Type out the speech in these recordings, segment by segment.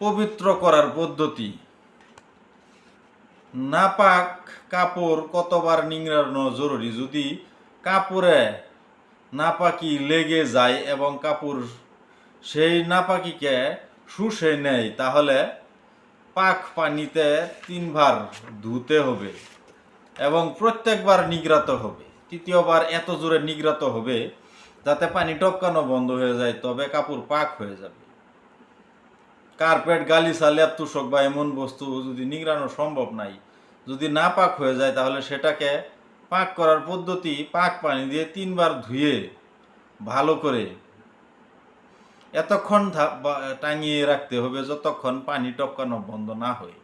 পবিত্র করার পদ্ধতি। নাপাক কাপড় কতবার নিংড়ানো জরুরি? যদি কাপড়ে নাপাকি লেগে যায় এবং কাপড় সেই নাপাকিকে শুষে নেয়, তাহলে পাক পানিতে তিনবার ধুতে হবে এবং প্রত্যেকবার নিগড়াতে হবে। তৃতীয়বার এত জোরে নিগড়াতে হবে যাতে পানি টপকানো বন্ধ হয়ে যায়, তবে কাপড় পাক হয়ে যাবে। কার্পেট, গালিচা ল্যাপ তুষক বা এমন বস্তু যদি নিগড়ানো সম্ভব নাই, যদি না পাক হয়ে যায়, তাহলে সেটাকে পাক করার পদ্ধতি পাক পানি দিয়ে তিনবার ধুয়ে ভালো করে এতক্ষণ টাঙিয়ে রাখতে হবে যতক্ষণ পানি টপকানো বন্ধ না হয়।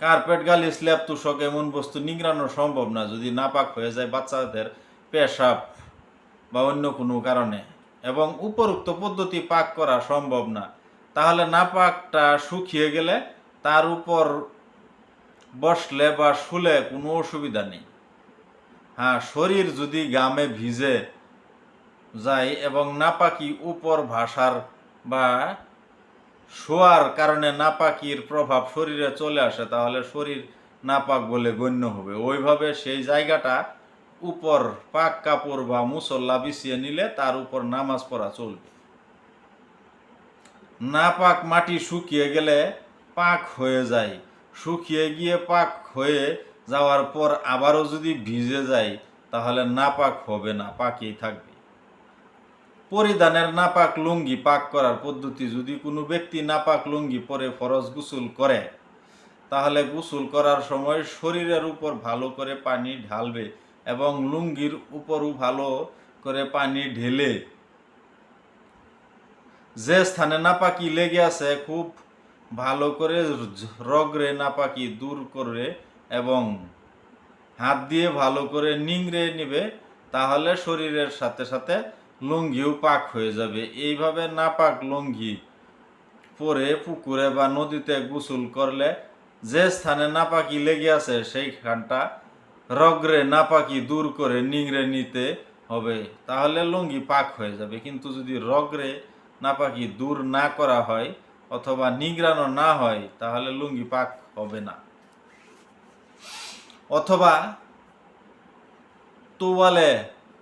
কার্পেট গালি স্ল্যাব তুষক এমন বস্তু নিগড়ানো সম্ভব না, যদি নাপাক হয়ে যায় বাচ্চাদের পেশাব বা অন্য কোনো কারণে। এবং উপরোক্ত পদ্ধতি পাক করা সম্ভব না। তাহলে নাপাকটা শুকিয়ে গেলে তার উপর বসলে বা শুলে কোনো অসুবিধা নেই। হ্যাঁ শরীর যদি গামে ভিজে যায় এবং নাপাকি উপর ভাষার বা শোয়ার কারণে নাপাকির প্রভাব শরীরে চলে আসে, তাহলে শরীর নাপাক বলে গণ্য হবে। ওইভাবে সেই জায়গাটা উপর পাক কাপড় বা মুসল্লা বিছিয়ে নিলে তার উপর নামাজ পড়া চলবে। নাপাক মাটি শুকিয়ে গেলে পাক হয়ে যায়। শুকিয়ে গিয়ে পাক হয়ে যাওয়ার পর আবারও যদি ভিজে যায়, তাহলে নাপাক হবে না, পাকেই থাকবে। পরিধানের নাপাক লুঙ্গি পাক করার পদ্ধতি যদি কোনো ব্যক্তি নাপাক লুঙ্গি পরে ফরজ গোসল করে, তাহলে গোসল করার সময় শরীরের উপর ভালো করে পানি ঢালবে এবং লুঙ্গির উপরও ভালো করে পানি ঢেলে যে স্থানে নাপাকি লেগে আছে, খুব ভালো করে রগরে নাপাকি দূর করে এবং হাত দিয়ে ভালো করে নিংড়ে নেবে, তাহলে শরীরের সাথে সাথে লুঙ্গিও পাক হয়ে যাবে। এইভাবে নাপাক লুঙ্গি পরে পুকুরে বা নদীতে গোসল করলে যে স্থানে নাপাকি লেগে আছে, সেইখানটা রগরে নাপাকি দূর করে নিংড়ে নিতে হবে, তাহলে লুঙ্গি পাক হয়ে যাবে। কিন্তু যদি রগরে নাপাকি দূর না করা হয় অথবা নিংড়ানো না হয়, তাহলে লুঙ্গি পাক হবে না। অথবা তোয়ালে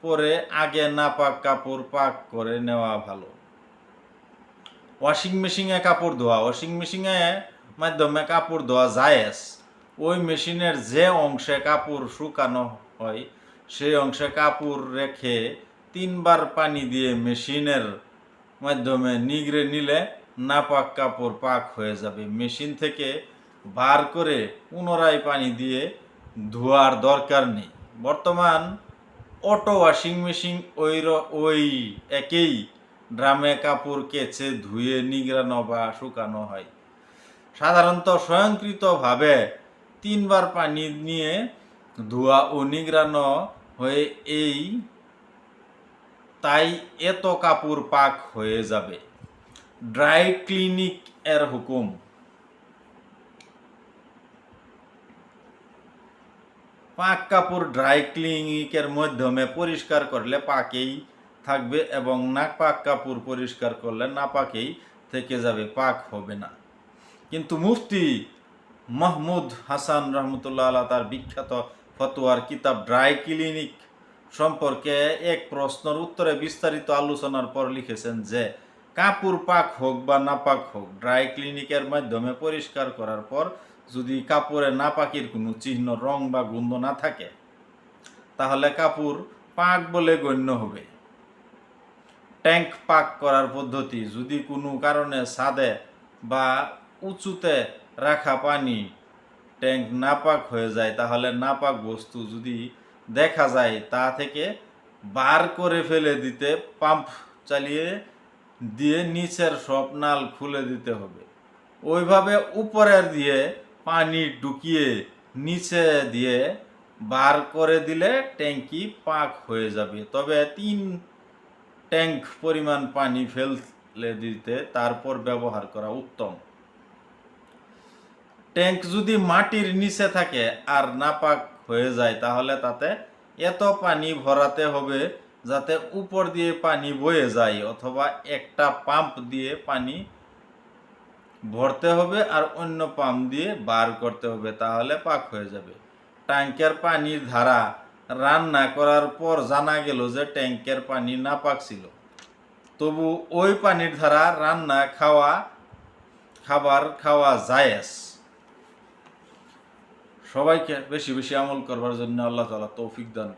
পরে আগে নাপাক কাপড় পাক করে নেওয়া ভালো। ওয়াশিং মেশিনে কাপড় ধোয়া। ওয়াশিং মেশিনে মাধ্যমে কাপড় ধোয়া জায়েজ। ওই মেশিনের যে অংশে কাপড় শুকানো হয়, সেই অংশে কাপড় রেখে তিনবার পানি দিয়ে মেশিনের মাধ্যমে নিগড়ে নিলে নাপাক কাপড় পাক হয়ে যাবে। মেশিন থেকে বার করে পুনরায় পানি দিয়ে ধোয়ার দরকার নেই। বর্তমান অটো ওয়াশিং মেশিন ওই ওই একেই ড্রামে কাপড় কেচে ধুয়ে নিগড়ানো বা শুকানো হয়। সাধারণত স্বয়ংকৃতভাবে তিনবার পানি নিয়ে ধোয়া ও নিগড়ানো হয়ে। এই তাই এত কাপড় পাক হয়ে যাবে। ড্রাই ক্লিনিক এর হুকুম। পাক কাপড় ড্রাই ক্লিনিকের মাধ্যমে পরিষ্কার করলে পাকেই থাকবে এবং না পাক কাপড় পরিষ্কার করলে না পাকেই থেকে যাবে, পাক হবে না। কিন্তু মুফতি মাহমুদ হাসান রহমতুল্লাহ তার বিখ্যাত ফতোয়ার কিতাব ড্রাই ক্লিনিক সম্পর্কে এক প্রশ্নের উত্তরে বিস্তারিত আলোচনার পর লিখেছেন যে কাপড় পাক হোক বা নাপাক হোক, ড্রাই ক্লিনিকের মাধ্যমে পরিষ্কার করার পর যদি কাপড়ে নাপাকির কোনো চিহ্ন, রং বা গন্ধ না থাকে, তাহলে কাপড় পাক বলে গণ্য হবে। ট্যাঙ্ক পাক করার পদ্ধতি, যদি কোনো কারণে ছাদে বা উঁচুতে রাখা পানি ট্যাঙ্ক নাপাক হয়ে যায়, তাহলে নাপাক বস্তু যদি দেখা যায় তা থেকে বার করে ফেলে দিতে, পাম্প চালিয়ে দিয়ে নিচের সব নাল খুলে দিতে হবে। ওইভাবে উপরের দিয়ে পানি ঢুকিয়ে নিচে দিয়ে বার করে দিলে ট্যাঙ্কি পাক হয়ে যাবে। তবে তিন ট্যাঙ্ক পরিমাণ পানি ফেলে দিতে তারপর ব্যবহার করা উত্তম। ট্যাঙ্ক যদি মাটির নিচে থাকে আর নাপাক হয়ে যায়, তাহলে তাতে এত পানি ভরাতে হবে যাতে উপর দিয়ে পানি বয়ে যায় অথবা একটা পাম্প দিয়ে পানি ভরতে হবে আর অন্য পাম্প দিয়ে বার করতে হবে, তাহলে পাক হয়ে যাবে। ট্যাঙ্কের পানির ধারা রান্না করার পর জানা গেল যে ট্যাঙ্কের পানি না পাক ছিল। তবু ওই পানির ধারা রান্না খাওয়া, খাবার খাওয়া জায়েজ। সবাইকে বেশি বেশি আমল করবার জন্য আল্লাহ তালা তৌফিক দান।